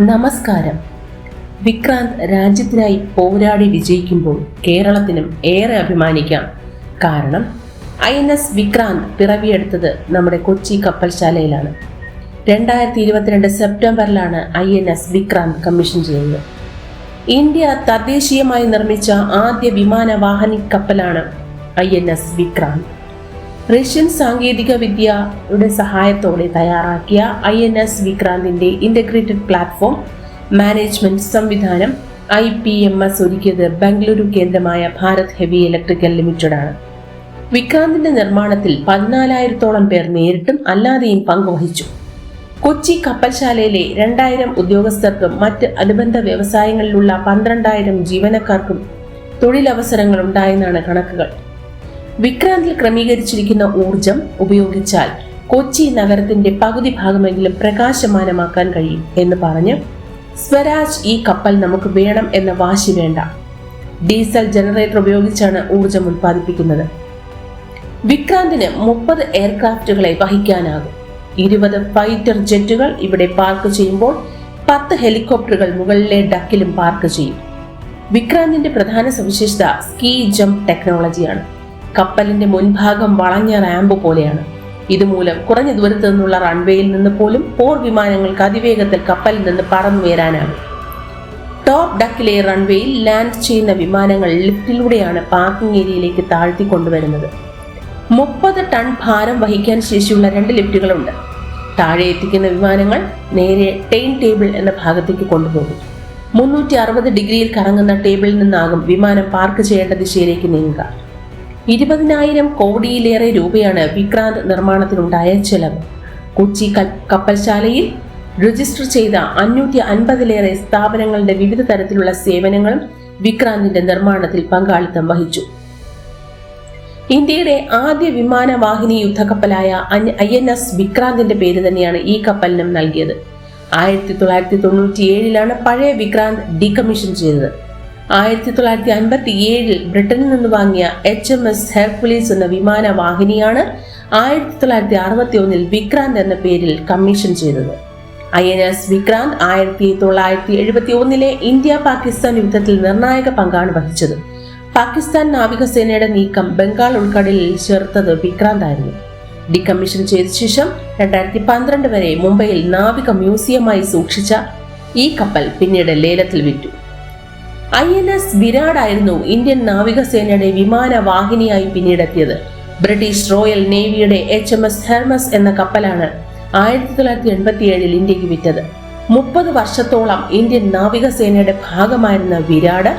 നമസ്കാരം. വിക്രാന്ത് രാജ്യത്തിനായി പോരാടി വിജയിക്കുമ്പോൾ കേരളത്തിനും ഏറെ അഭിമാനിക്കാം. കാരണം ഐ എൻ എസ് വിക്രാന്ത് പിറവിയെടുത്തത് നമ്മുടെ കൊച്ചി കപ്പൽശാലയിലാണ്. രണ്ടായിരത്തി ഇരുപത്തിരണ്ട് സെപ്റ്റംബറിലാണ് I N S Vikrant commission ചെയ്തത് ഇന്ത്യ തദ്ദേശീയമായി നിർമ്മിച്ച ആദ്യ വിമാന വിമാനവാഹിനി കപ്പലാണ് I N S Vikrant. Russian സാങ്കേതിക വിദ്യയുടെ സഹായത്തോടെ തയ്യാറാക്കിയ ഐ എൻ എസ് വിക്രാന്തിന്റെ ഇന്റഗ്രേറ്റഡ് പ്ലാറ്റ്ഫോം മാനേജ്മെന്റ് സംവിധാനം ഐ പി എം എസ് ഒരുക്കിയത് ബംഗളൂരു കേന്ദ്രമായ ഭാരത് ഹെവി ഇലക്ട്രിക്കൽ ലിമിറ്റഡ് ആണ് വിക്രാന്തിന്റെ നിർമ്മാണത്തിൽ പതിനാലായിരത്തോളം പേർ നേരിട്ടും അല്ലാതെയും പങ്കുവഹിച്ചു. കൊച്ചി കപ്പൽശാലയിലെ രണ്ടായിരം ഉദ്യോഗസ്ഥർക്കും മറ്റ് അനുബന്ധ വ്യവസായങ്ങളിലുള്ള പന്ത്രണ്ടായിരം ജീവനക്കാർക്കും തൊഴിലവസരങ്ങൾ ഉണ്ടായെന്നാണ് കണക്കുകൾ. വിക്രാന്തിൽ ക്രമീകരിച്ചിരിക്കുന്ന ഊർജം ഉപയോഗിച്ചാൽ കൊച്ചി നഗരത്തിന്റെ പകുതി ഭാഗമെങ്കിലും പ്രകാശമാനമാക്കാൻ കഴിയും എന്ന് പറഞ്ഞ് സ്വരാജ് ഈ കപ്പൽ നമുക്ക് വേണം എന്ന വാശി വേണ്ട. ഡീസൽ ജനറേറ്റർ ഉപയോഗിച്ചാണ് ഊർജം ഉൽപ്പാദിപ്പിക്കുന്നത്. വിക്രാന്തിന് മുപ്പത് എയർക്രാഫ്റ്റുകളെ വഹിക്കാനാകും. ഇരുപത് ഫൈറ്റർ ജെറ്റുകൾ ഇവിടെ പാർക്ക് ചെയ്യുമ്പോൾ പത്ത് ഹെലികോപ്റ്ററുകൾ മുകളിലെ ഡക്കിലും പാർക്ക് ചെയ്യും. വിക്രാന്തിന്റെ പ്രധാന സവിശേഷത സ്കീ ജംപ് ടെക്നോളജിയാണ്. കപ്പലിന്റെ മുൻഭാഗം വളഞ്ഞ റാമ്പ് പോലെയാണ്. ഇതുമൂലം കുറഞ്ഞ ദൂരത്തു നിന്നുള്ള റൺവേയിൽ നിന്ന് പോലും പോർ വിമാനങ്ങൾക്ക് അതിവേഗത്തിൽ കപ്പലിൽ നിന്ന് പറന്നുയരാനാകും ടോപ്പ് ഡക്കിലെ റൺവേയിൽ ലാൻഡ് ചെയ്യുന്ന വിമാനങ്ങൾ ലിഫ്റ്റിലൂടെയാണ് പാർക്കിംഗ് ഏരിയയിലേക്ക് താഴ്ത്തി കൊണ്ടുവരുന്നത്. മുപ്പത് ടൺ ഭാരം വഹിക്കാൻ ശേഷിയുള്ള രണ്ട് ലിഫ്റ്റുകളുണ്ട്. താഴെ എത്തിക്കുന്ന വിമാനങ്ങൾ നേരെ ടെയിൻ ടേബിൾ എന്ന ഭാഗത്തേക്ക് കൊണ്ടുപോകും. മുന്നൂറ്റി അറുപത് ഡിഗ്രിയിൽ കറങ്ങുന്ന ടേബിളിൽ നിന്നാകും വിമാനം പാർക്ക് ചെയ്യേണ്ട ദിശയിലേക്ക് നീങ്ങുക. ഇരുപതിനായിരം കോടിയിലേറെ രൂപയാണ് വിക്രാന്ത് നിർമ്മാണത്തിനുണ്ടായ ചെലവ്. കൊച്ചി കപ്പൽശാലയിൽ രജിസ്റ്റർ ചെയ്ത അഞ്ഞൂറ്റി അൻപതിലേറെ സ്ഥാപനങ്ങളുടെ വിവിധ തരത്തിലുള്ള സേവനങ്ങളും വിക്രാന്തിന്റെ നിർമ്മാണത്തിൽ പങ്കാളിത്തം വഹിച്ചു. ഇന്ത്യയുടെ ആദ്യ വിമാനവാഹിനി യുദ്ധക്കപ്പലായ ഐ എൻ എസ് വിക്രാന്തിന്റെ പേര് തന്നെയാണ് ഈ കപ്പലിനും നൽകിയത്. ആയിരത്തി തൊള്ളായിരത്തി തൊണ്ണൂറ്റി ഏഴിലാണ് പഴയ വിക്രാന്ത് ഡീകമ്മീഷൻ ചെയ്തത്. ആയിരത്തി തൊള്ളായിരത്തി അൻപത്തി ഏഴിൽ ബ്രിട്ടനിൽ നിന്ന് വാങ്ങിയ എച്ച് എം എസ് ഹെർക്കുലീസ് എന്ന വിമാന വാഹിനിയാണ് ആയിരത്തി തൊള്ളായിരത്തി അറുപത്തി ഒന്നിൽ വിക്രാന്ത് എന്ന പേരിൽ കമ്മീഷൻ ചെയ്തത്. ഐ എൻ എസ് വിക്രാന്ത് ആയിരത്തി തൊള്ളായിരത്തി എഴുപത്തി ഒന്നിലെ ഇന്ത്യ പാകിസ്ഥാൻ യുദ്ധത്തിൽ നിർണായക പങ്കാണ് വഹിച്ചത്. പാകിസ്ഥാൻ നാവികസേനയുടെ നീക്കം ബംഗാൾ ഉൾക്കടലിൽ ചേർത്തത് വിക്രാന്തായിരുന്നു. ഡികമ്മീഷൻ ചെയ്ത ശേഷം രണ്ടായിരത്തി പന്ത്രണ്ട് വരെ മുംബൈയിൽ നാവിക മ്യൂസിയമായി സൂക്ഷിച്ച ഈ കപ്പൽ പിന്നീട് ലേലത്തിൽ വിറ്റു. ഐ എൻ എസ് വിരാട് ആയിരുന്നു ഇന്ത്യൻ നാവികസേനയുടെ വിമാനവാഹിനിയായി പിന്നീടെത്തിയത്. ബ്രിട്ടീഷ് റോയൽ നേവിയുടെ എച്ച് എം എസ് ഹെർമസ് എന്ന കപ്പലാണ് ആയിരത്തി തൊള്ളായിരത്തി എൺപത്തി ഏഴിൽ ഇന്ത്യയ്ക്ക് വിറ്റത്. മുപ്പത് വർഷത്തോളം ഇന്ത്യൻ നാവികസേനയുടെ ഭാഗമായിരുന്ന വിരാട്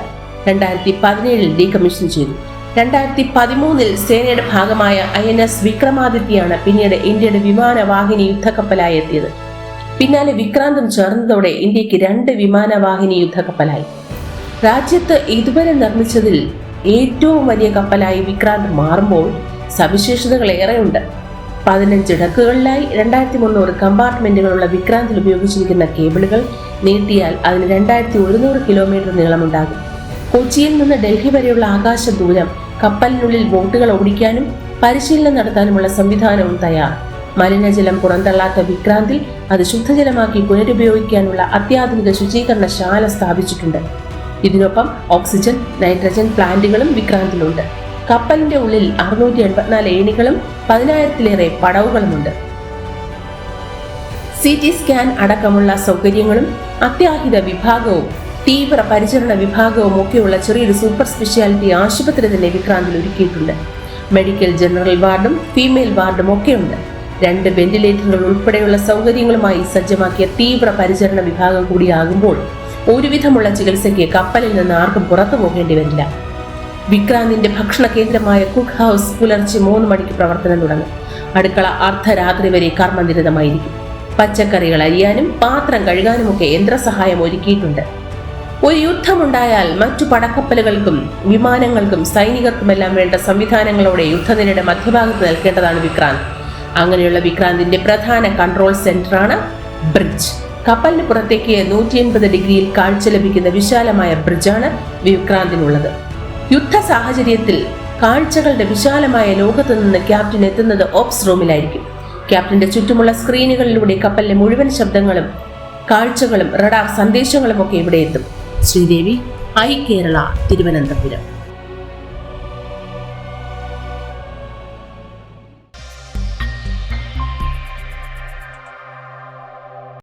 രണ്ടായിരത്തി പതിനേഴിൽ ഡീകമ്മീഷൻ ചെയ്തു. രണ്ടായിരത്തി പതിമൂന്നിൽ സേനയുടെ ഭാഗമായ ഐ എൻ എസ് വിക്രമാദിത്യയാണ് പിന്നീട് ഇന്ത്യയുടെ വിമാനവാഹിനി യുദ്ധക്കപ്പലായി എത്തിയത്. പിന്നാലെ വിക്രാന്തം ചേർന്നതോടെ ഇന്ത്യയ്ക്ക് രണ്ട് വിമാനവാഹിനി യുദ്ധക്കപ്പലായി. രാജ്യത്ത് ഇതുവരെ നിർമ്മിച്ചതിൽ ഏറ്റവും വലിയ കപ്പലായി വിക്രാന്ത് മാറുമ്പോൾ സവിശേഷതകൾ ഏറെയുണ്ട്. പതിനഞ്ച് ഡക്കുകളിലായി രണ്ടായിരത്തി മുന്നൂറ് കമ്പാർട്ട്മെന്റുകളുള്ള വിക്രാന്തിൽ ഉപയോഗിച്ചിരിക്കുന്ന കേബിളുകൾ നീട്ടിയാൽ അതിന് രണ്ടായിരത്തി ഒരുന്നൂറ് കിലോമീറ്റർ നീളമുണ്ടാകും. കൊച്ചിയിൽ നിന്ന് ഡൽഹി വരെയുള്ള ആകാശ ദൂരം കപ്പലിനുള്ളിൽ ബോട്ടുകൾ ഓടിക്കാനും പരിശീലനം നടത്താനുമുള്ള സംവിധാനവും തയ്യാർ. മലിനജലം പുറന്തള്ളാത്ത വിക്രാന്തിൽ അത് ശുദ്ധജലമാക്കി പുനരുപയോഗിക്കാനുള്ള അത്യാധുനിക ശുചീകരണശാല സ്ഥാപിച്ചിട്ടുണ്ട്. ഇതിനൊപ്പം ഓക്സിജൻ നൈട്രജൻ പ്ലാന്റുകളും വിക്രാന്തിലുണ്ട്. കപ്പലിന്റെ ഉള്ളിൽ അറുന്നൂറ്റി എൺപത്തിനാല് ഏണികളും പതിനായിരത്തിലേറെ പടവുകളുമുണ്ട്. സി ടി സ്കാൻ അടക്കമുള്ള സൗകര്യങ്ങളും അത്യാഹിത വിഭാഗവും തീവ്ര പരിചരണ വിഭാഗവും ഒക്കെയുള്ള ചെറിയൊരു സൂപ്പർ സ്പെഷ്യാലിറ്റി ആശുപത്രി തന്നെ വിക്രാന്തിൽ ഒരുക്കിയിട്ടുണ്ട്. മെഡിക്കൽ ജനറൽ വാർഡും ഫീമെയിൽ വാർഡും ഒക്കെയുണ്ട്. രണ്ട് വെന്റിലേറ്ററുകൾ ഉൾപ്പെടെയുള്ള സൗകര്യങ്ങളുമായി സജ്ജമാക്കിയ തീവ്ര പരിചരണ വിഭാഗം കൂടിയാകുമ്പോൾ ഒരുവിധമുള്ള ചികിത്സയ്ക്ക് കപ്പലിൽ നിന്ന് ആർക്കും പുറത്തു പോകേണ്ടി വരില്ല. വിക്രാന്തിന്റെ ഭക്ഷണ കേന്ദ്രമായ കുക്ക് ഹൗസ് പുലർച്ചെ മൂന്ന് മണിക്ക് പ്രവർത്തനം തുടങ്ങും. അടുക്കള അർദ്ധരാത്രി വരെ കർമ്മനിരതമായിരിക്കും. പച്ചക്കറികൾ അരിയാനും പാത്രം കഴുകാനുമൊക്കെ യന്ത്രസഹായം ഒരുക്കിയിട്ടുണ്ട്. ഒരു യുദ്ധമുണ്ടായാൽ മറ്റു പടക്കപ്പലുകൾക്കും വിമാനങ്ങൾക്കും സൈനികർക്കുമെല്ലാം വേണ്ട സംവിധാനങ്ങളോടെ യുദ്ധനിരയുടെ മധ്യഭാഗത്ത് നിൽക്കേണ്ടതാണ് വിക്രാന്ത്. അങ്ങനെയുള്ള വിക്രാന്തിന്റെ പ്രധാന കൺട്രോൾ സെന്ററാണ് ബ്രിഡ്ജ് കപ്പലിന് പുറത്തേക്ക് നൂറ്റി എൺപത് ഡിഗ്രിയിൽ കാഴ്ച ലഭിക്കുന്ന വിശാലമായ ബ്രിഡ്ജാണ് വിക്രാന്തിനുള്ളത്. യുദ്ധ സാഹചര്യത്തിൽ കാഴ്ചകളുടെ വിശാലമായ ലോകത്ത് നിന്ന് ക്യാപ്റ്റൻ എത്തുന്നത് ഓപ്സ് റൂമിലായിരിക്കും. ക്യാപ്റ്റന്റെ ചുറ്റുമുള്ള സ്ക്രീനുകളിലൂടെ കപ്പലിലെ മുഴുവൻ ശബ്ദങ്ങളും കാഴ്ചകളും റഡാർ സന്ദേശങ്ങളും ഒക്കെ ഇവിടെ എത്തും. ശ്രീദേവി ഐ കേരള തിരുവനന്തപുരം.